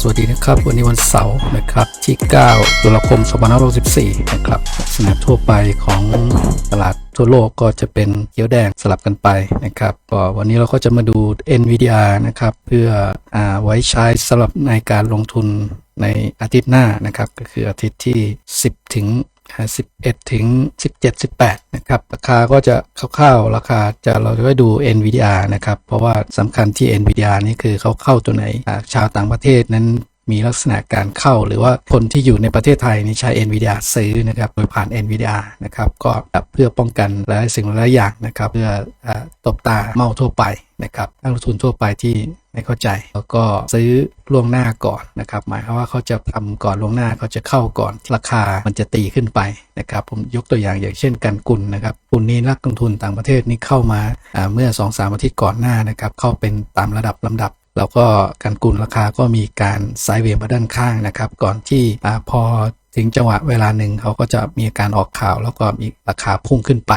สวัสดีนะครับ วันนี้วันเสาร์นะครับที่ 9 ตุลาคม 2564 นะครับลักษณะทั่วไปของตลาดทั่วโลกก็จะเป็นเขียวแดงสลับกันไปนะครับก็วันนี้เราก็จะมาดู NVDR นะครับเพื่ออไว้ใช้สำหรับในการลงทุนในอาทิตย์หน้านะครับ ก็คืออาทิตย์ที่ 10 ถึง 11 ถึง 17 18 นะครับ ราคาก็จะคร่าวๆ ราคาจะเราจะไปดู NVIDIA นะครับ เพราะว่าสำคัญที่ NVIDIA นี่คือเขาเข้าตัวไหน ชาวต่างประเทศนั้นมีลักษณะการเข้าหรือว่าคนที่อยู่ในประเทศไทยนี่ใช้ NVDA ซื้อนะครับ โดยผ่าน NVDA นะครับ ก็เพื่อป้องกันหลายสิ่งหลายอย่างนะครับ เพื่ออตบตาเมาทั่วไปนะครับนักลงทุนทั่วไปที่ ไม่เข้าใจแล้วก็ซื้อล่วงหน้าก่อนนะครับ หมายความว่าเขาจะทำก่อนล่วงหน้าเขาจะเข้าก่อนราคามันจะตีขึ้นไปนะครับ ผมยกตัวอย่างอย่างเช่นกันกุลนะครับกุลนี้นักลงทุนต่างประเทศนี่เข้ามาเมื่อ2อสามอาทิตย์ก่อนหน้านะครับ เข้าเป็นตามระดับลำดับแล้วก็การกุลราคาก็มีการไซด์เวย์มาด้านข้างนะครับ ก่อนที่อพอ ถึงจังหวะเวลาหนึ่งเขาก็จะมีการออกข่าว แล้วก็มีราคาพุ่งขึ้นไป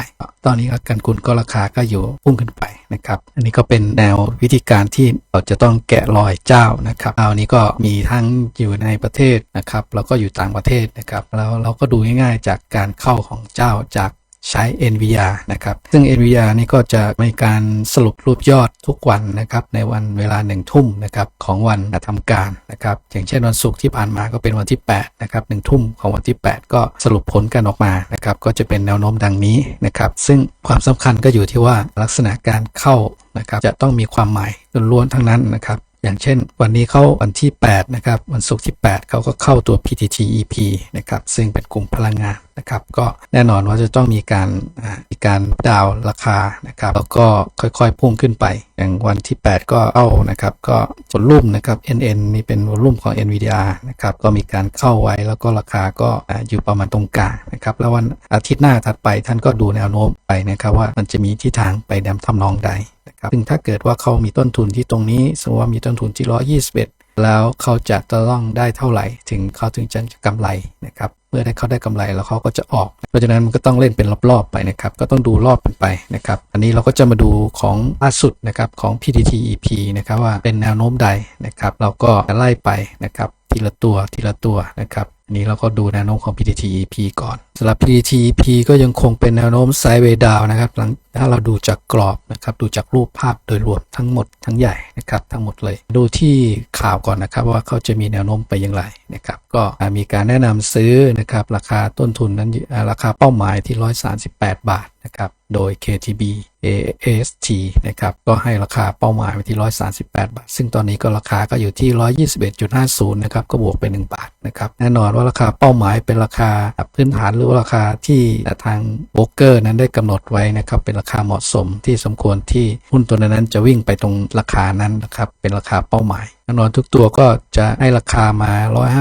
ตอนนี้ก็การกุลก็ราคาก็อยู่พุ่งขึ้นไปนะครับ อันนี้ก็เป็นแนววิธีการที่เราจะต้องแกะรอยเจ้านะครับเอาอันนี้ก็มีทั้งอยู่ในประเทศนะครับแล้วก็อยู่ต่างประเทศนะครับแล้วเราก็ดูง่ายๆจากการเข้าของเจ้าจาก ใช้ NVIDIA นะครับ ซึ่ง NVIDIA นี่ก็จะมีการสรุปรูปยอดทุกวันนะครับ ในวันเวลาหนึ่งทุ่มนะครับของวันทำการนะครับ อย่างเช่นวันศุกร์ที่ผ่านมาก็เป็นวันที่8นะครับหนึ่งทุ่มของวันที่ 8 ก็สรุปผลกันออกมานะครับ ก็จะเป็นแนวโน้มดังนี้นะครับ ซึ่งความสำคัญก็อยู่ที่ว่าลักษณะการเข้านะครับจะต้องมีความหมายล้วนๆทั้งนั้นนะครับ อย่างเช่นวันนี้เข้าวันที่ 8 นะครับ วันศุกร์ที่ 8 เขาก็เข้าตัว PTT EP นะครับ ซึ่งเป็นกลุ่มพลังงานนะครับ ก็แน่นอนว่าจะต้องมีการมีการดาวราคานะครับ แล้วก็ค่อยๆพุ่งขึ้นไป อย่างวันที่ 8 ก็เข้านะครับ ก็วอลลุ่มนะครับ NN นี่เป็นวอลลุ่มของ NVIDIA นะครับ ก็มีการเข้าไว้แล้วก็ราคาก็อ่าอยู่ประมาณตรงกลางนะครับ แล้ววันอาทิตย์หน้าถัดไปท่านก็ดูแนวโน้มไปนะครับว่ามันจะมีทิศทางไปแนวทำนองใด นะครับซึ่งถ้าเกิดว่าเขามีต้นทุนที่ตรงนี้ สมมติว่ามีต้นทุนที่ 121 แล้วเขาจะต้องได้เท่าไหร่ ถึงเขาถึงจะกำไรนะครับ เมื่อได้เขาได้กำไรแล้วเขาก็จะออก เพราะฉะนั้นมันก็ต้องเล่นเป็นรอบๆไปนะครับ ก็ต้องดูรอบเป็นไปนะครับ อันนี้เราก็จะมาดูของล่าสุดนะครับของ PTT EP นะครับว่าเป็นแนวโน้มใดนะครับ เราก็ไล่ไปนะครับทีละตัวทีละตัวนะครับ อันนี้เราก็ดูแนวโน้มของ PTT EP ก่อนสำหรับ PTT EP ก็ยังคงเป็นแนวโน้มไซด์เวดาวนะครับหลังถ้าเราดูจากกรอบนะครับดูจากรูปภาพโดยรวมทั้งหมดทั้งใหญ่นะครับทั้งหมดเลย ดูที่ข่าวก่อนนะครับว่าเขาจะมีแนวโน้มไปอย่างไรนะครับก็มีการแนะนำซื้อนะครับราคาต้นทุนนั้นราคาเป้าหมายที่ 138 บาทนะครับโดย KTB AST นะครับก็ให้ราคาเป้าหมายไว้ที่ 138 บาท ซึ่งตอนนี้ก็ราคาก็อยู่ที่ 121.50 นะครับก็บวกไป 1 บาทนะครับแน่นอนว่าราคาเป้าหมายเป็นราคาพื้นฐานหรือว่าราคาที่ทางโบรกเกอร์นั้นได้กำหนดไว้นะครับเป็นราคาเหมาะสมที่สมควรที่หุ้นตัวนั้นจะวิ่งไปตรงราคานั้นนะครับเป็นราคาเป้าหมายแน่นอนทุกตัวก็จะให้ราคามา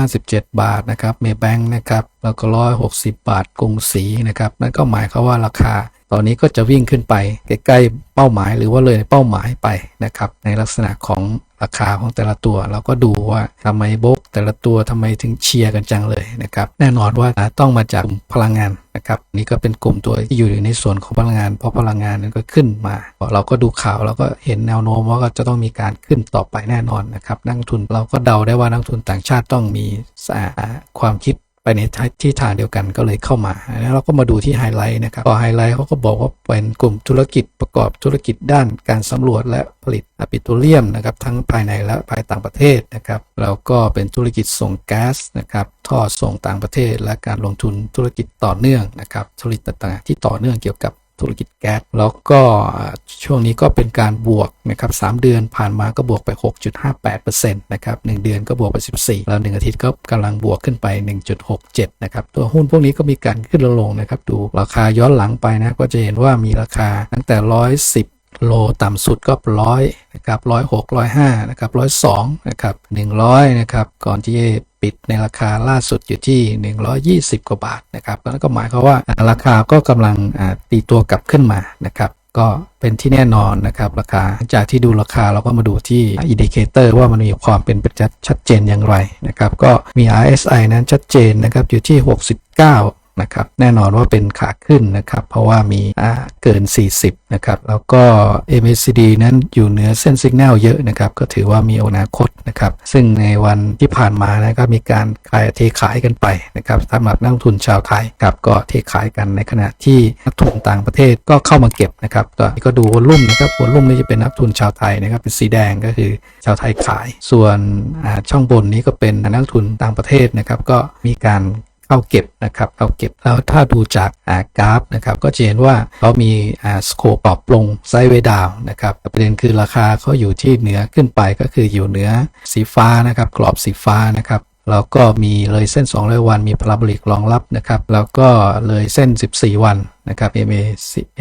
157 บาทนะครับเมย์แบงค์นะครับแล้วก็ 160 บาทกรุงศรีนะครับนั่นก็หมายความว่าราคา ตอนนี้ก็จะวิ่งขึ้นไปใกล้ๆเป้าหมายหรือว่าเลยเป้าหมายไปนะครับ ในลักษณะของราคาของแต่ละตัว เราก็ดูว่าทำไมบกแต่ละตัวทำไมถึงเชียร์กันจังเลยนะครับแน่นอนว่าต้องมาจากกลุ่มพลังงานนะครับนี่ก็เป็นกลุ่มตัวที่อยู่ในส่วนของพลังงาน เพราะพลังงานนั้นก็ขึ้นมา เราก็ดูข่าวเราก็เห็นแนวโน้มว่าก็จะต้องมีการขึ้นต่อไปแน่นอนนะครับนักทุนเราก็เดาได้ว่านักทุนต่างชาติต้องมีความคิด ไปในที่ทางเดียวกันก็เลยเข้ามา แล้วเราก็มาดูที่ไฮไลท์นะครับพอไฮไลท์เขาก็บอกว่าเป็นกลุ่มธุรกิจประกอบธุรกิจด้านการสำรวจและผลิตปิโตรเลียมนะครับ ทั้งภายในและภายต่างประเทศนะครับ แล้วก็เป็นธุรกิจส่งแก๊สนะครับท่อส่งต่างประเทศ และการลงทุนธุรกิจต่อเนื่องนะครับธุรกิจต่างๆที่ต่อเนื่องเกี่ยวกับ ธุรกิจแก๊สแล้วก็ช่วงนี้ก็เป็นการบวกนะครับ3เดือนผ่านมาก็บวกไป 6.58%นะครับ1เดือนก็บวกไป 14 แล้ว 1 อาทิตย์ก็กำลังบวกขึ้นไป 1.67 นะครับ ตัวหุ้นพวกนี้ก็มีการขึ้นลงนะครับ ดูราคาย้อนหลังไปนะ ก็จะเห็นว่ามีราคาตั้งแต่ 110โลต่ำสุดก็ร้อยนะครับร้อยหกร้อยห้านะครับร้อยสองนะครับหนึ่งร้อยนะครับก่อนที่ปิดในราคาล่าสุดอยู่ที่ 120 กว่าบาทนะครับแล้วก็หมายความว่าราคาก็กำลังตีตัวกลับขึ้นมานะครับก็เป็นที่แน่นอนนะครับราคาจากที่ดูราคาเราก็มาดูที่อินดิเคเตอร์ว่ามันมีความเป็นประจัดชัดเจนอย่างไรนะครับก็มี RSI นั้นชัดเจนนะครับอยู่ที่ 69 นะครับแน่นอนว่าเป็นขาขึ้นนะครับ เพราะว่ามีเกิน 40 นะครับ แล้วก็ MACD นั้นอยู่เหนือเส้นสัญญาณเยอะนะครับ ก็ถือว่ามีอนาคตนะครับ ซึ่งในวันที่ผ่านมานะครับมีการขายเทขายกันไปนะครับสำหรับนักทุนชาวไทยครับก็เทขายกันในขณะที่นักทุนต่างประเทศก็เข้ามาเก็บนะครับก็ก็ดูวอลุ่มนะครับวอลุ่มนี่จะเป็นนักทุนชาวไทยนะครับเป็นสีแดงก็คือชาวไทยขาย ส่วนช่องบนนี้ก็เป็นนักทุนต่างประเทศนะครับก็มีการ เข้าเก็บนะครับเข้าเก็บแล้วถ้าดูจากกราฟนะครับก็จะเห็นว่าเขามีสโคปปรับลงไซด์เวดาวนะครับประเด็นคือราคาเขาอยู่ที่เหนือขึ้นไปก็คืออยู่เหนือสีฟ้านะครับกรอบสีฟ้านะครับแล้วก็มีเลยเส้น 200 วันมีพาราโบลิกรองรับนะครับแล้วก็เลยเส้น 14 วัน นะครับ MA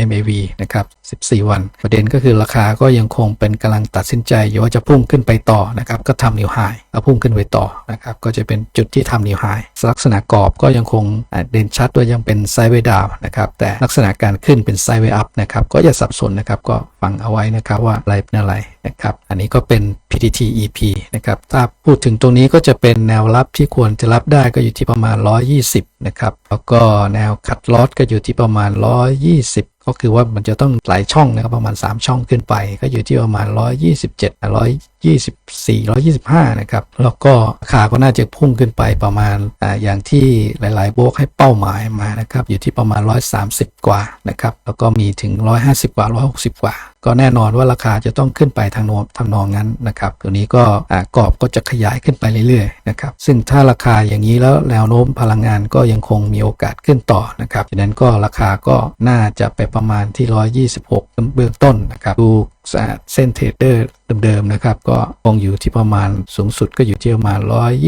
MAV นะครับ 14 วัน ประเด็นก็คือราคาก็ยังคงเป็นกำลังตัดสินใจอยู่ว่าจะพุ่งขึ้นไปต่อนะครับ ก็ทำนิวไฮแล้วพุ่งขึ้นไปต่อนะครับ ก็จะเป็นจุดที่ทำนิวไฮลักษณะกรอบก็ยังคงเด่นชัดว่ายังเป็นไซด์เวดาวนะครับ แต่ลักษณะการขึ้นเป็นไซด์เวย์อัพนะครับ ก็อย่าสับสนนะครับ ก็ฟังเอาไว้นะครับว่าอะไรเป็นอะไรนะครับ อันนี้ก็เป็น PTT EP นะครับ ถ้าพูดถึงตรงนี้ก็จะเป็นแนวรับที่ควรจะรับได้ก็อยู่ที่ประมาณ 120 นะครับ แล้วก็แนวคัดลอสก็อยู่ที่ประมาณ120 ก็คือว่ามันจะต้องหลายช่องนะครับประมาณ 3 ช่องขึ้นไป ก็อยู่ที่ประมาณ 127 24 125 นะครับ แล้วก็ราคาก็น่าจะพุ่งขึ้นไปประมาณออย่างที่หลาย ๆ โบรกให้เป้าหมายมานะครับ อยู่ที่ประมาณ 130 กว่านะครับ แล้วก็มีถึง 150 กว่า 160 กว่า ก็แน่นอนว่าราคาจะต้องขึ้นไปทางโน้นทางนองนั้นนะครับ ตัวนี้ก็กรอบก็จะขยายขึ้นไปเรื่อย ๆ นะครับ ซึ่งถ้าราคาอย่างนี้แล้วแนวโน้มพลังงานก็ยังคงมีโอกาสขึ้นต่อนะครับฉะนั้นก็ราคาก็น่าจะไปประมาณที่ 126 เบื้องต้นนะครับ ดู เส้นเทรดเดอร์เดิมๆนะครับ ก็คงอยู่ที่ประมาณสูงสุดก็อยู่ที่ประมาณ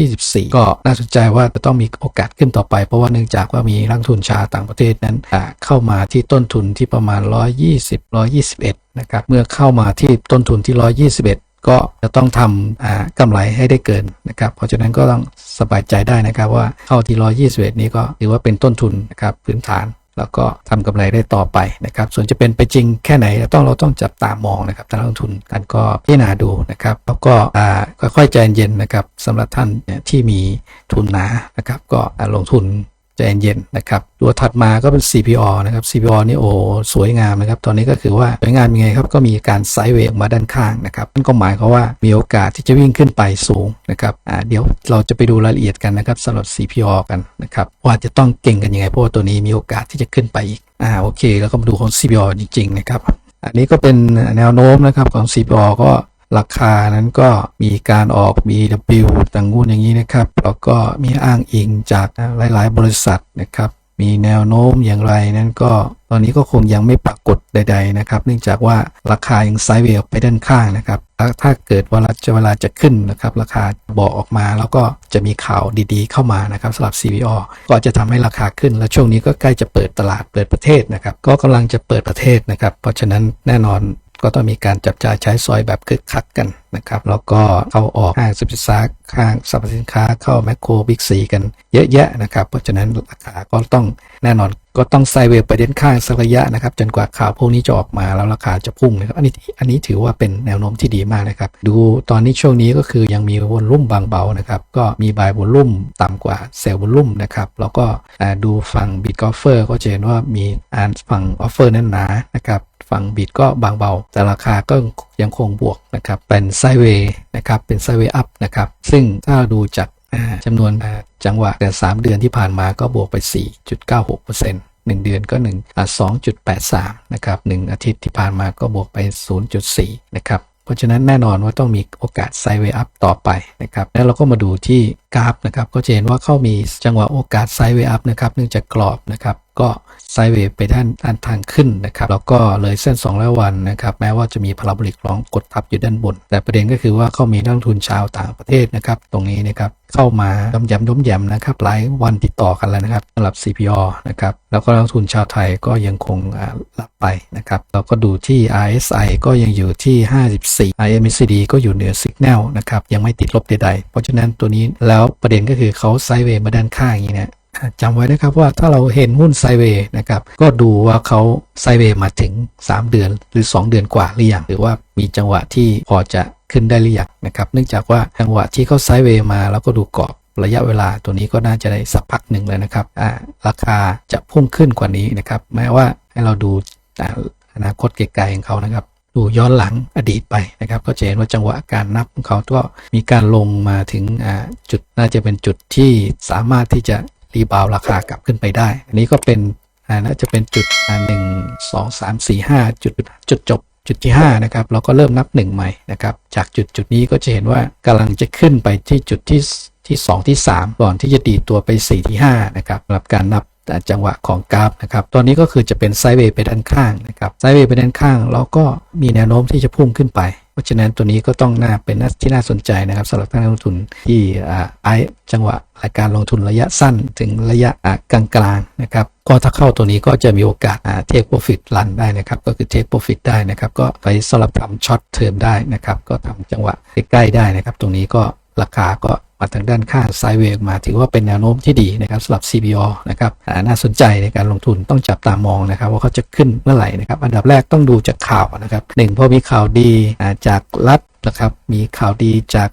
124 ก็น่าสนใจว่าจะต้องมีโอกาสขึ้นต่อไป เพราะว่าเนื่องจากว่ามีนักทุนชาต่างประเทศนั้นเข้ามาที่ต้นทุนที่ประมาณ 120 121 นะครับ เมื่อเข้ามาที่ต้นทุนที่ 121ก็จะต้องทำอ่ากำไรให้ได้เกินนะครับ เพราะฉะนั้นก็ต้องสบายใจได้นะครับว่าเข้าที่ 121 นี้ก็ถือว่าเป็นต้นทุนนะครับพื้นฐาน แล้วก็ทำกำไรได้ต่อไปนะครับส่วนจะเป็นไปจริงแค่ไหนต้องเราต้องจับตามองนะครับทางนักลงทุนกันก็พิจารณาดูนะครับแล้วก็ค่อยๆใจเย็นนะครับสำหรับท่านที่มีทุนหนานะครับก็ลงทุน ใจเย็นๆนะครับ ตัวถัดมาก็เป็น CPO นะครับ CPO นี่โอ้สวยงามนะครับ ตอนนี้ก็คือว่าสวยงามยังไงครับ ก็มีการไซด์เวย์ออกมาด้านข้างนะครับนั่นก็หมายความว่ามีโอกาสที่จะวิ่งขึ้นไปสูงนะครับอ่าเดี๋ยวเราจะไปดูรายละเอียดกันนะครับสำหรับ CPO กันนะครับว่าจะต้องเก่งกันยังไงเพราะว่าตัวนี้มีโอกาสที่จะขึ้นไปอีกอ่าโอเค แล้วก็มาดูของ CPO จริงๆนะครับอันนี้ก็เป็นแนวโน้มนะครับของ CPO ก็ ราคานั้นก็มีการออก BW ต่างงูนอย่างนี้นะครับ แล้วก็มีอ้างอิงจากหลาย ๆ บริษัทนะครับมีแนวโน้มอย่างไรนั้นก็ตอนนี้ก็คงยังไม่ปรากฏใด ๆ นะครับ เนื่องจากว่าราคายังไซด์เวย์ออกไปด้านข้างนะครับถ้าเกิดเวลาจะเวลาจะขึ้นนะครับ ราคาบอกออกมาแล้วก็จะมีข่าวดีๆ เข้ามานะครับสำหรับ CPO ก็จะทำให้ราคาขึ้น และช่วงนี้ก็ใกล้จะเปิดตลาดเปิดประเทศนะครับ ก็กำลังจะเปิดประเทศนะครับ เพราะฉะนั้นแน่นอน ก็ต้องมีการจับจ่ายใช้สอยแบบคึกคักกันนะครับแล้วก็เข้าออกห้างสรรพสินค้าห้างสรรพสินค้าเข้าแมคโครบิ๊กซีกันเยอะแยะนะครับ เพราะฉะนั้นราคาก็ต้องแน่นอนก็ต้องไซเวย์ไปเด่นข้างสักระยะนะครับ จนกว่าข่าวพวกนี้จะออกมาแล้วราคาจะพุ่งนะครับอันนี้อันนี้ถือว่าเป็นแนวโน้มที่ดีมากนะครับ ดูตอนนี้ช่วงนี้ก็คือยังมีวอลลุ่มบางเบานะครับ ก็มีบายวอลลุ่มต่ำกว่าเซลล์วอลลุ่มนะครับแล้วก็ดูฝั่งบิตกอฟเฟอร์ก็จะเห็นว่ามีอ่านฝั่งออฟเฟอร์นั้นหนานะครับ ฝั่งบิตก็บางเบา แต่ราคาก็ยังคงบวกนะครับเป็นไซเวย์นะครับเป็นไซเวย์อัพนะครับซึ่งถ้าดูจากจำนวนจังหวะแต่ 3 เดือนที่ผ่านมาก็บวกไป 4.96% 1 เดือนก็1อ่า2.83 นะครับ 1 อาทิตย์ที่ผ่านมาก็บวกไป 0.4 นะครับ เพราะฉะนั้นแน่นอนว่าต้องมีโอกาสไซด์เวย์อัพต่อไปนะครับ แล้วเราก็มาดูที่กราฟนะครับก็จะเห็นว่าเขามีจังหวะโอกาสไซด์เวย์อัพนะครับเนื่องจากกรอบนะครับก็ไซด์เวย์ไปด้านด้านทางขึ้นนะครับแล้วก็เลยเส้น200วันนะครับแม้ว่าจะมีพาราโบลิกรองกดทับอยู่ด้านบน แต่ประเด็นก็คือว่าเขามีนักทุนชาวต่างประเทศนะครับตรงนี้นะครับเข้ามาย้ำย้ำย้ำย้ำนะครับหลายวันติดต่อกันแล้วนะครับสำหรับ CPO นะครับแล้วก็นักทุนชาวไทยก็ยังคงรับไปนะครับเราก็ดูที่ RSI ก็ยังอยู่ที่ 54 RMCD ก็อยู่เหนือ Signal นะครับยังไม่ติดลบใดๆเพราะฉะนั้นตัวนี้แล้วประเด็นก็คือเขาไซเวย์มาด้านข้างอย่างนี้นะจำไว้นะครับว่าถ้าเราเห็นหุ้นไซเวย์นะครับก็ดูว่าเขาไซเวย์มาถึง 3 เดือนหรือ 2 เดือนกว่าหรือยังหรือว่ามีจังหวะที่พอจะขึ้นได้หรือยังนะครับ เนื่องจากว่าจังหวะที่เขาไซเวย์มาแล้วก็ดูกรอบระยะเวลาตัวนี้ก็น่าจะได้สักพักหนึ่งเลยนะครับราคาจะพุ่งขึ้นกว่านี้นะครับแม้ว่าให้เราดูอนาคตไกลๆของเขานะครับ ดูย้อนหลังอดีตไปนะครับ ก็จะเห็นว่าจังหวะการนับของเขาก็มีการลงมาถึงจุดน่าจะเป็นจุดที่สามารถที่จะรีบาวราคากลับขึ้นไปได้ อันนี้ก็เป็นน่าจะเป็นจุดหนึ่งสองสามสี่ห้าจุดจุดจบจุดที่5นะครับเราก็เริ่มนับ 1 ใหม่นะครับ จากจุดจุดนี้ก็จะเห็นว่ากำลังจะขึ้นไปที่จุดที่ที่ 2 ที่ 3 ก่อนที่จะดีตัวไป 4 ที่5นะครับสำหรับการนับ จังหวะของกราฟนะครับ ตอนนี้ก็คือจะเป็นไซด์เวย์ไปด้านข้างนะครับ ไซด์เวย์ไปด้านข้างเราก็มีแนวโน้มที่จะพุ่งขึ้นไป เพราะฉะนั้นตัวนี้ก็ต้องน่าเป็นน่าที่น่าสนใจนะครับสำหรับนักลงทุนที่ไอจังหวะรายการลงทุนระยะสั้นถึงระยะอ่ากลางๆนะครับ ก็ถ้าเข้าตัวนี้ก็จะมีโอกาสเทคโปรฟิตรันได้นะครับ ก็คือเทคโปรฟิตได้นะครับ ก็ไปสำหรับทำช็อตเทอมได้นะครับ ก็ทำจังหวะใกล้ๆได้นะครับ ตรงนี้ก็ราคาก็ มาทางด้านข้างไซเวย์มาถือว่าเป็นแนวโน้มที่ดีนะครับสำหรับ CBO นะครับน่าสนใจในการลงทุนต้องจับตามองนะครับว่าเขาจะขึ้นเมื่อไหร่นะครับอันดับแรกต้องดูจากข่าวนะครับหนึ่งพอมีข่าวดีจากรัฐนะครับมีข่าวดีจาก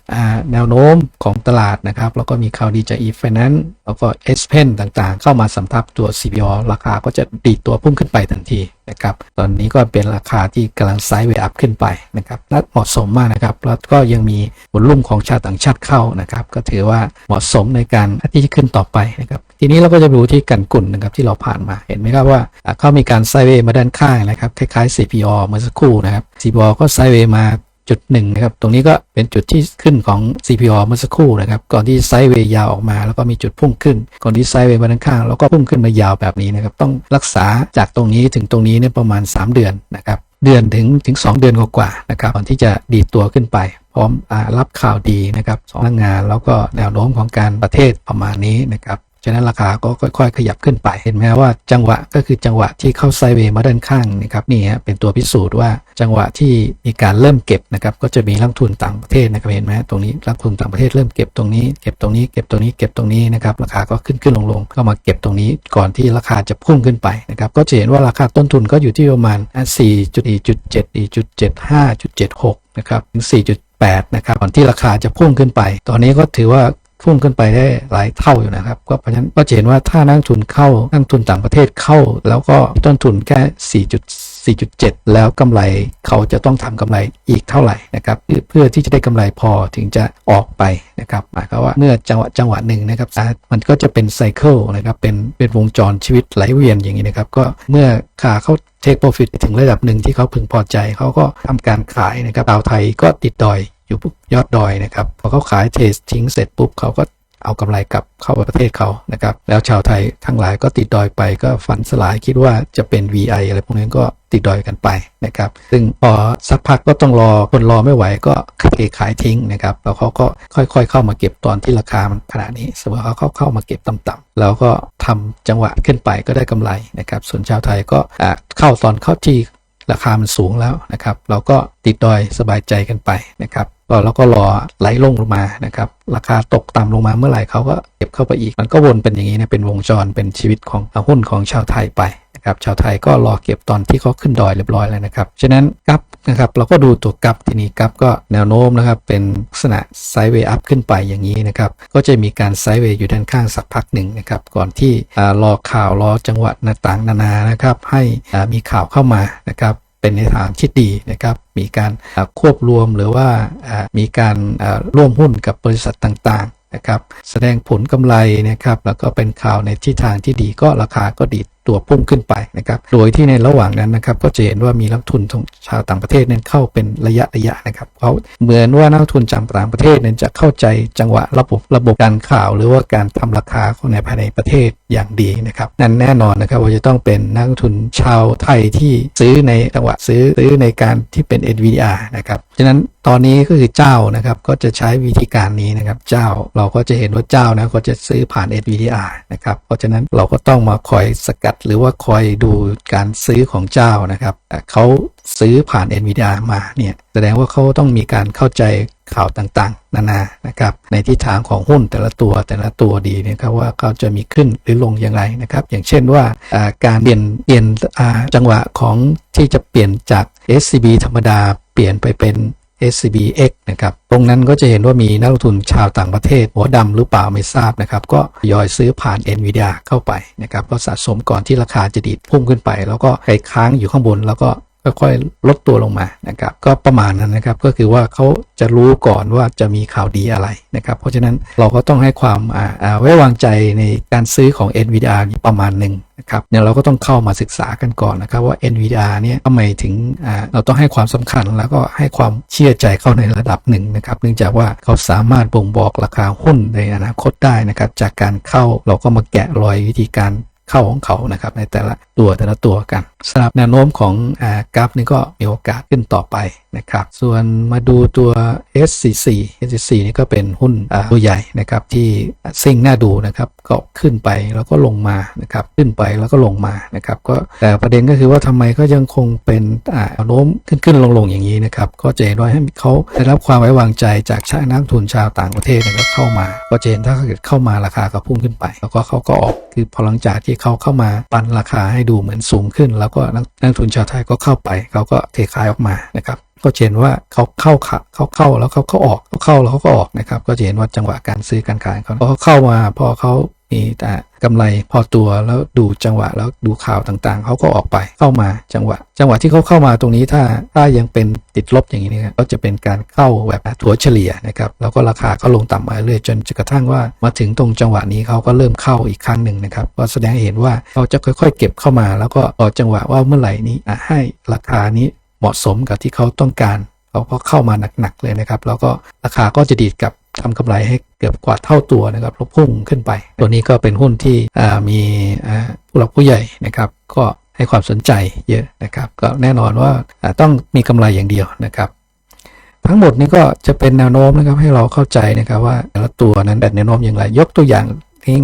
แนวโน้มของตลาดนะครับ แล้วก็มีข่าวดีจาก e-finance แล้วก็ s p e n ต่างๆ เข้ามาสัมทับตัว CBO ราคาก็จะดีดตัวพุ่งขึ้นไปทันที นะครับ ตอนนี้ก็เป็นราคาที่กำลังไซด์เวอัพขึ้นไปนะครับและเหมาะสมมากนะครับ แล้วก็ยังมีวอลุ่มของชาติต่างชาติเข้านะครับ ก็ถือว่าเหมาะสมในการที่จะขึ้นต่อไปนะครับ ทีนี้เราก็จะดูที่กันกุ่นนะครับที่เราผ่านมา เห็นไหมครับว่าเขามีการไซด์เวมาด้านข้างนะครับ คล้ายๆ CPO เมื่อสักครู่นะครับ CPO ก็ไซด์เวมา จุดหนึ่งนะครับ ตรงนี้ก็เป็นจุดที่ขึ้นของ CPO เมื่อสักครู่นะครับ ก่อนที่ไซด์เวย์ยาวออกมา แล้วก็มีจุดพุ่งขึ้น ก่อนที่ไซด์เวย์มาด้านข้าง แล้วก็พุ่งขึ้นมายาวแบบนี้นะครับ ต้องรักษาจากตรงนี้ถึงตรงนี้เนี่ยประมาณ 3 เดือนนะครับ เดือนถึงถึง 2 เดือนกว่าๆนะครับ ก่อนที่จะดีดตัวขึ้นไป พร้อมรับข่าวดีนะครับสองงาน แล้วก็แนวโน้มของการประเทศประมาณนี้นะครับ ฉะนั้นราคาก็ค่อย ๆ ขยับขึ้นไป เห็นไหมว่าจังหวะก็คือจังหวะที่เข้าไซเวย์มาด้านข้างนะครับนี่ฮะเป็นตัวพิสูจน์ว่าจังหวะที่มีการเริ่มเก็บนะครับก็จะมีนักทุนต่างประเทศนะครับเห็นไหมตรงนี้นักทุนต่างประเทศเริ่มเก็บตรงนี้เก็บตรงนี้เก็บตรงนี้เก็บตรงนี้นะครับราคาก็ขึ้นขึ้นลงลงก็มาเก็บตรงนี้ก่อนที่ราคาจะพุ่งขึ้นไปนะครับก็จะเห็นว่าราคาต้นทุนก็อยู่ที่ประมาณ 4.4.7 4.75.76 นะครับถึง 4.8 นะครับก่อนที่ราคาจะพุ่งขึ้นไป ตอนนี้ก็ถือว่า พุ่งขึ้นไปได้หลายเท่าอยู่นะครับ ก็เพราะฉะนั้นก็เห็นว่าถ้านักทุนเข้านักทุนต่างประเทศเข้า แล้วก็ต้นทุนแค่4.4.7แล้วกำไรเขาจะต้องทำกำไรอีกเท่าไหร่นะครับเพื่อที่จะได้กำไรพอถึงจะออกไปนะครับหมายความว่าเมื่อจังหวะจังหวะหนึ่งนะครับมันก็จะเป็นไซเคิลนะครับเป็นเป็นวงจรชีวิตไหลเวียนอย่างนี้นะครับ ก็เมื่อขาเขาเทคโปรฟิตถึงระดับหนึ่งที่เขาพึงพอใจ เขาก็ทำการขายนะครับดาวไทยก็ติดดอย อยู่ปุ๊บยอดดอยนะครับพอเขาขายเทสทิ้งเสร็จปุ๊บเขาก็เอากำไรกลับเข้าประเทศเขานะครับ แล้วชาวไทยทั้งหลายก็ติดดอยไปก็ฝันสลายคิดว่าจะเป็น VI อะไรพวกนี้ก็ติดดอยกันไปนะครับ ซึ่งพอสักพักก็ต้องรอคนรอไม่ไหวก็เทขายทิ้งนะครับ แล้วเขาก็ค่อยๆ เข้ามาเก็บตอนที่ราคามันขนาดนี้สมมติเขาเข้าเข้ามาเก็บต่ำๆแล้วก็ทำจังหวะขึ้นไปก็ได้กำไรนะครับ ส่วนชาวไทยก็เข้าตอนเข้าที่ ราคามันสูงแล้วนะครับ เราก็ติดดอยสบายใจกันไปนะครับก็เราก็รอไหลลงลงมานะครับ ราคาตกต่ำลงมาเมื่อไหร่เขาก็เก็บเข้าไปอีก มันก็วนเป็นอย่างนี้นะเป็นวงจรเป็นชีวิตของหุ้นของชาวไทยไป นะครับชาวไทยก็รอเก็บตอนที่เขาขึ้นดอยเรียบร้อยแล้วนะครับฉะนั้นกับนะครับเราก็ดูตัวกับทีนี้กับก็แนวโน้มนะครับเป็นลักษณะไซด์เวย์อัพขึ้นไปอย่างนี้นะครับก็จะมีการไซด์เวย์อยู่ด้านข้างสักพักหนึ่งนะครับก่อนที่รอข่าวรอจังหวะต่างๆนานานะครับให้มีข่าวเข้ามานะครับเป็นในทางที่ดีนะครับ มีการควบรวมหรือว่ามีการร่วมหุ้นกับบริษัทต่างๆนะครับ แสดงผลกำไรนะครับ แล้วก็เป็นข่าวในทิศทางที่ดีก็ราคาก็ดี ตัวพุ่งขึ้นไปนะครับ โดยที่ในระหว่างนั้นนะครับก็จะเห็นว่ามีนักทุนชาวต่างประเทศนั้นเข้าเป็นระยะระยะนะครับเขาเหมือนว่านักทุนจากต่างประเทศนั้นจะเข้าใจจังหวะระบบระบบการข่าว หรือว่าการทำราคาของในภายในประเทศอย่างดีนะครับ นั่นแน่นอนนะครับว่าจะต้องเป็นนักทุนชาวไทยที่ซื้อในจังหวะซื้อซื้อในการที่เป็น NVR นะครับ ฉะนั้น ตอนนี้ก็คือเจ้านะครับก็จะใช้วิธีการนี้นะครับ เจ้าเราก็จะเห็นว่าเจ้านะก็จะซื้อผ่าน NVDR นะครับเพราะฉะนั้นเราก็ต้องมาคอยสกัดหรือว่าคอยดูการซื้อของเจ้านะครับเขาซื้อผ่าน NVDR มาเนี่ยแสดงว่าเขาต้องมีการเข้าใจข่าวต่างๆ นานานะครับในทิศทางของหุ้นแต่ละตัวแต่ละตัวดีนะครับว่าเขาจะมีขึ้นหรือลงอย่างไรนะครับ อย่างเช่นว่าการเปลี่ยนเปลี่ยนจังหวะของที่จะเปลี่ยนจาก SCB ธรรมดาเปลี่ยนไปเป็น SCBX นะครับ ตรงนั้นก็จะเห็นว่ามีนักลงทุนชาวต่างประเทศ หัวดำหรือเปล่าไม่ทราบนะครับ ก็ยอยซื้อผ่าน NVIDIA เข้าไปนะครับ ก็สะสมก่อนที่ราคาจะดีดพุ่งขึ้นไป แล้วก็ไปค้างอยู่ข้างบนแล้วก็ ค่อยๆลดตัวลงมานะครับ ก็ประมาณนั้นนะครับก็คือว่าเขาจะรู้ก่อนว่าจะมีข่าวดีอะไรนะครับ เพราะฉะนั้นเราก็ต้องให้ความอ่าไว้วางใจในการซื้อของ NVIDIA ประมาณหนึ่งนะครับเนี่ยเราก็ต้องเข้ามาศึกษากันก่อนนะครับว่า NVIDIA เนี่ยทำไมถึงอ่าเราต้องให้ความสำคัญแล้วก็ให้ความเชื่อใจเข้าในระดับหนึ่งนะครับเนื่องจากว่าเขาสามารถบ่งบอกราคาหุ้นในอนาคตได้นะครับ จากการเข้าเราก็มาแกะรอยวิธีการเข้าของเขานะครับในแต่ละตัวแต่ละตัวกัน สำหรับแนวโน้มของอกราฟนี่ก็มีโอกาสขึ้นต่อไปนะครับ ส่วนมาดูตัว SCC SCC นี่ก็เป็นหุ้นอ่าตัวใหญ่นะครับที่ซิ่งน่าดูนะครับก็ขึ้นไปแล้วก็ลงมานะครับขึ้นไปแล้วก็ลงมานะครับก็แต่ประเด็นก็คือว่าทำไมก็ยังคงเป็นแนวโน้มขึ้นขึ้นลงลงอย่างนี้นะครับก็จะเห็นว่าให้เขาได้รับความไว้วางใจจากชานักทุนชาวต่างประเทศนะครับเข้ามา ก็จะเห็นถ้าเกิดเข้ามาราคาก็พุ่งขึ้นไป แล้วก็เขาก็ออกคือพอหลังจากที่เขาเข้ามาปันราคาให้ดูเหมือนสูงขึ้นแล้วก็นักนักทุนชาวไทยก็เข้าไป เขาก็เทขายออกมานะครับก็เห็นว่าเขาเข้าขาเขาเข้าแล้วเขาเขาออกเขาเข้าแล้วเขาก็ออกนะครับ ก็จะเห็นว่าจังหวะการซื้อการขายเขาพอเขาเข้ามาพอเขา มีแต่กำไรพอตัวแล้วดูจังหวะแล้วดูข่าวต่างๆเขาก็ออกไปเข้ามาจังหวะ จังหวะที่เขาเข้ามาตรงนี้ถ้าถ้ายังเป็นติดลบอย่างนี้นะก็จะเป็นการเข้าแบบถัวเฉลี่ยนะครับแล้วก็ราคาก็ลงต่ำมาเรื่อยจนกระทั่งว่ามาถึงตรงจังหวะนี้เขาก็เริ่มเข้าอีกครั้งหนึ่งนะครับก็แสดงเห็นว่าเขาจะค่อยๆ เก็บเข้ามา แล้วก็รอจังหวะว่าเมื่อไหร่นี้ให้ราคานี้เหมาะสมกับที่เขาต้องการเขาก็เข้ามาหนักๆเลยนะครับ แล้วก็ราคาก็จะดีดกลับ ทำกำไรให้เกือบกว่าเท่าตัวนะครับแล้วพุ่งขึ้นไป ตัวนี้ก็เป็นหุ้นที่มีผู้หลักผู้ใหญ่นะครับ ก็ให้ความสนใจเยอะนะครับ ก็แน่นอนว่าต้องมีกำไรอย่างเดียวนะครับ ทั้งหมดนี้ก็จะเป็นแนวโน้มนะครับให้เราเข้าใจนะครับว่าแต่ละตัวนั้นเป็นแนวโน้มอย่างไร ยกตัวอย่าง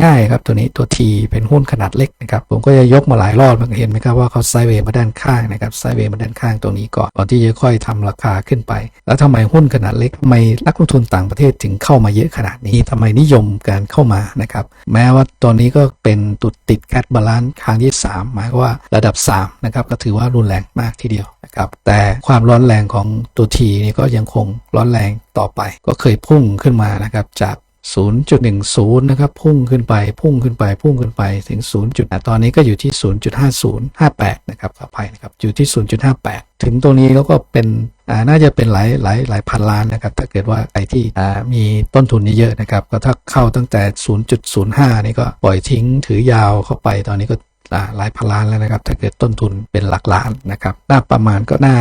ง่ายๆครับตัวนี้ตัว T เป็นหุ้นขนาดเล็กนะครับผมก็จะยกมาหลายรอบมันเห็นไหมครับว่าเขาไซเวย์มาด้านข้างนะครับไซเวย์มาด้านข้างตรงนี้ก่อนก่อนที่จะค่อยทำราคาขึ้นไป แล้วทำไมหุ้นขนาดเล็กทำไมนักลงทุนต่างประเทศถึงเข้ามาเยอะขนาดนี้ทำไมนิยมการเข้ามานะครับแม้ว่าตอนนี้ก็เป็นตุดติดแคดบาลานซ์ครั้งที่ 3 หมายว่าระดับ3นะครับก็ถือว่ารุนแรงมากทีเดียวนะครับแต่ความร้อนแรงของตัว T นี่ก็ยังคงร้อนแรงต่อไป ก็เคยพุ่งขึ้นมานะครับจาก 0.10 นะครับพุ่งขึ้นไปพุ่งขึ้นไปพุ่งขึ้นไปถึง0ุดตอนนี้ก็อยู่ที่ 0.5058 นะครับขออภัยนะครับอยู่ที่ 0.58 ถึงตรงนี้แล้วก็เป็นน่าจะเป็นหลายหลายหลายพันล้านนะครับ ถ้าเกิดว่าใครที่มีต้นทุนเยอะนะครับ ก็ถ้าเข้าตั้งแต่ 0.05 นี่ก็ปล่อยทิ้งถือยาวเข้าไปตอนนี้ก็หลายพันล้านแล้วนะครับ ถ้าเกิดต้นทุนเป็นหลักล้านนะครับน่าประมาณก็น่า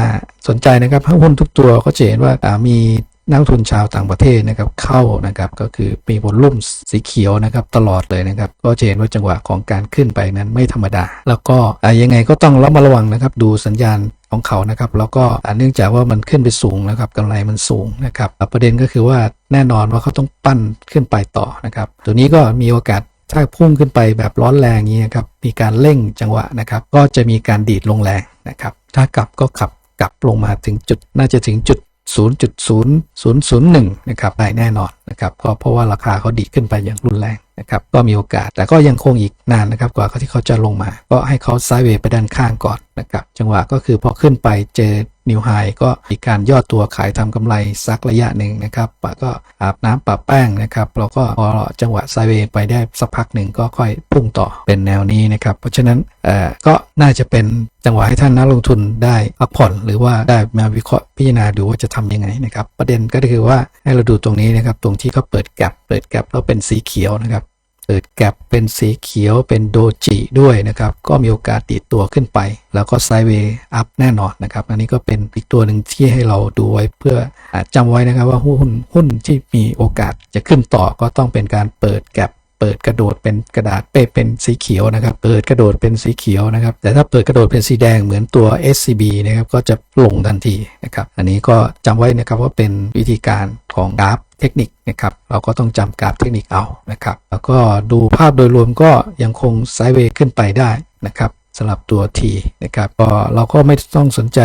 สนใจนะครับหุ้นทุกตัวก็จะเห็นว่ามี นักทุนชาวต่างประเทศนะครับเข้านะครับก็คือมีวอลลุ่มสีเขียวนะครับตลอดเลยนะครับก็จะเห็นว่าจังหวะของการขึ้นไปนั้นไม่ธรรมดา แล้วก็อ่ายังไงก็ต้องระมัดระวังนะครับดูสัญญาณของเขานะครับแล้วก็เนื่องจากว่ามันขึ้นไปสูงนะครับกำไรมันสูงนะครับประเด็นก็คือว่าแน่นอนว่าเขาต้องปั้นขึ้นไปต่อนะครับตัวนี้ก็มีโอกาสถ้าพุ่งขึ้นไปแบบร้อนแรงอย่างนี้นะครับมีการเร่งจังหวะนะครับก็จะมีการดีดลงแรงนะครับถ้ากลับก็ขับกลับลงมาถึงจุดน่าจะถึงจุด 0.0001 นะครับได้แน่นอนนะครับก็เพราะว่าราคาเขาดีขึ้นไปอย่างรุนแรงนะครับก็มีโอกาสแต่ก็ยังคงอีกนานนะครับกว่าที่เขาจะลงมา ก็ให้เขาไซด์เวย์ไปด้านข้างก่อนนะครับจังหวะก็คือพอขึ้นไปเจอ นิวไฮก็มีการย่อตัวขายทำกำไรสักระยะหนึ่งนะครับปะก็อาบน้ำปะแป้งนะครับแล้วก็พอจังหวะไซเวย์ไปได้สักพักหนึ่งก็ค่อยพุ่งต่อเป็นแนวนี้นะครับ เพราะฉะนั้นเออก็น่าจะเป็นจังหวะให้ท่านนักลงทุนได้พักผ่อนหรือว่าได้มาวิเคราะห์พิจารณาดูว่าจะทำยังไงนะครับ ประเด็นก็คือว่าให้เราดูตรงนี้นะครับ ตรงที่เขาเปิดแกลบเปิดแกลบแล้วเป็นสีเขียวนะครับ เปิดแกลบเป็นสีเขียวเป็นโดจิด้วยนะครับ ก็มีโอกาสติดตัวขึ้นไป แล้วก็ไซด์เวย์อัพแน่นอนนะครับ อันนี้ก็เป็นอีกตัวหนึ่งที่ให้เราดูไว้เพื่ออาจำไว้นะครับว่าหุ้นหุ้นที่มีโอกาสจะขึ้นต่อก็ต้องเป็นการเปิดแกลบ เปิดกระโดดเป็นกระดาษเป้เป็นสีเขียวนะครับ เปิดกระโดดเป็นสีเขียวนะครับ แต่ถ้าเปิดกระโดดเป็นสีแดงเหมือนตัว SCB นะครับก็จะลงทันทีนะครับ อันนี้ก็จำไว้นะครับว่าเป็นวิธีการของกราฟเทคนิคนะครับ เราก็ต้องจำกราฟเทคนิคเอานะครับ แล้วก็ดูภาพโดยรวมก็ยังคงไซด์เวย์ขึ้นไปได้นะครับสำหรับตัว T นะครับก็เราก็ไม่ต้องสนใจ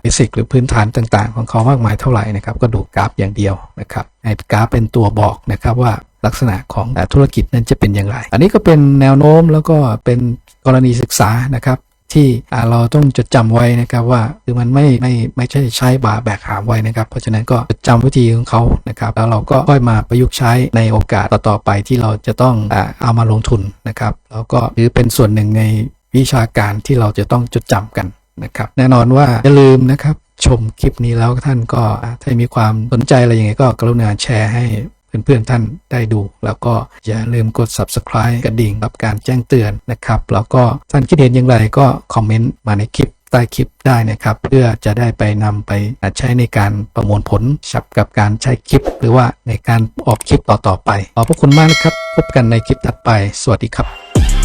เบสิกหรือพื้นฐานต่างๆ ของเขามากมายเท่าไหร่นะครับ ก็ดูกราฟอย่างเดียวนะครับให้กราฟเป็นตัวบอกนะครับว่า ลักษณะของธุรกิจนั้นจะเป็นอย่างไร อันนี้ก็เป็นแนวโน้มแล้วก็เป็นกรณีศึกษานะครับที่เราต้องจดจำไว้นะครับว่าคือมันไม่ไม่ไม่ใช่ใช้บาแบกหามไว้นะครับ เพราะฉะนั้นก็จดจำวิธีของเขานะครับ แล้วเราก็ค่อยมาประยุกต์ใช้ในโอกาสต่อๆไปที่เราจะต้องเอามาลงทุนนะครับ แล้วก็ถือเป็นส่วนหนึ่งในวิชาการที่เราจะต้องจดจำกันนะครับ แน่นอนว่าอย่าลืมนะครับชมคลิปนี้แล้วท่านก็ถ้ามีความสนใจอะไรยังไงก็กรุณาแชร์ให้ เพื่อนๆท่านได้ดู แล้วก็อย่าลืมกด subscribe กระดิ่งรับการแจ้งเตือนนะครับ แล้วก็ท่านคิดเห็นอย่างไรก็คอมเมนต์มาในคลิปใต้คลิปได้นะครับ เพื่อจะได้ไปนำไปใช้ในการประมวลผลฉับกับการใช้คลิป หรือว่าในการออกคลิปต่อๆไป ขอบพระคุณมากนะครับ พบกันในคลิปถัดไป สวัสดีครับ